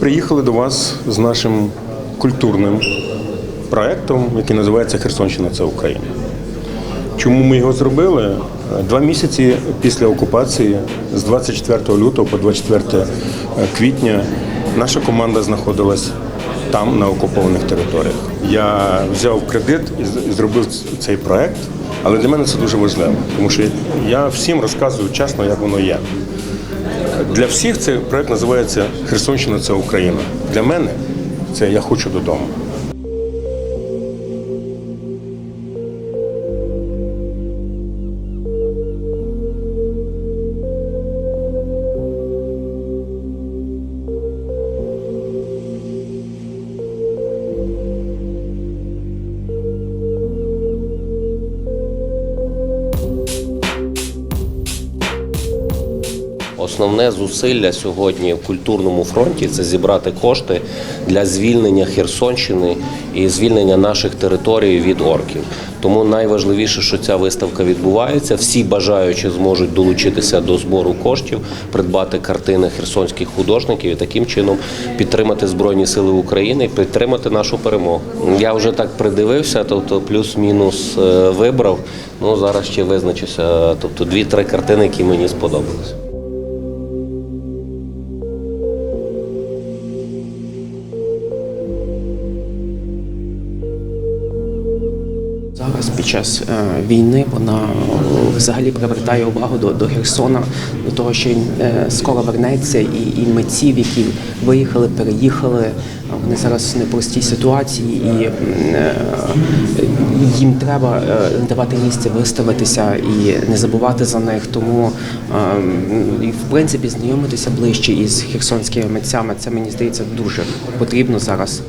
приїхали до вас з нашим культурним проєктом, який називається Херсонщина це Україна. Чому ми його зробили? Два місяці після окупації, з 24 лютого по 24 квітня, наша команда знаходилась там, на окупованих територіях. Я взяв кредит і зробив цей проект, але для мене це дуже важливо, тому що я всім розказую чесно, як воно є. Для всіх цей проект називається Херсонщина це Україна. Для мене це я хочу додому. Основне зусилля сьогодні в культурному фронті це зібрати кошти для звільнення Херсонщини і звільнення наших територій від орків. Тому найважливіше, що ця виставка відбувається. Всі бажаючі зможуть долучитися до збору коштів, придбати картини херсонських художників і таким чином підтримати Збройні Сили України і підтримати нашу перемогу. Я вже так придивився, тобто плюс-мінус е, вибрав. Ну зараз ще визначуся. Тобто дві-три картини, які мені сподобались. Зараз під час е, війни вона е, взагалі привертає увагу до, до Херсона, до того, що е, скоро вернеться, і, і митців, які виїхали, переїхали, вони зараз в непростій ситуації, і їм треба давати місце виставитися і не забувати за них. Тому і в принципі знайомитися ближче із херсонськими митцями. Це мені здається дуже потрібно зараз.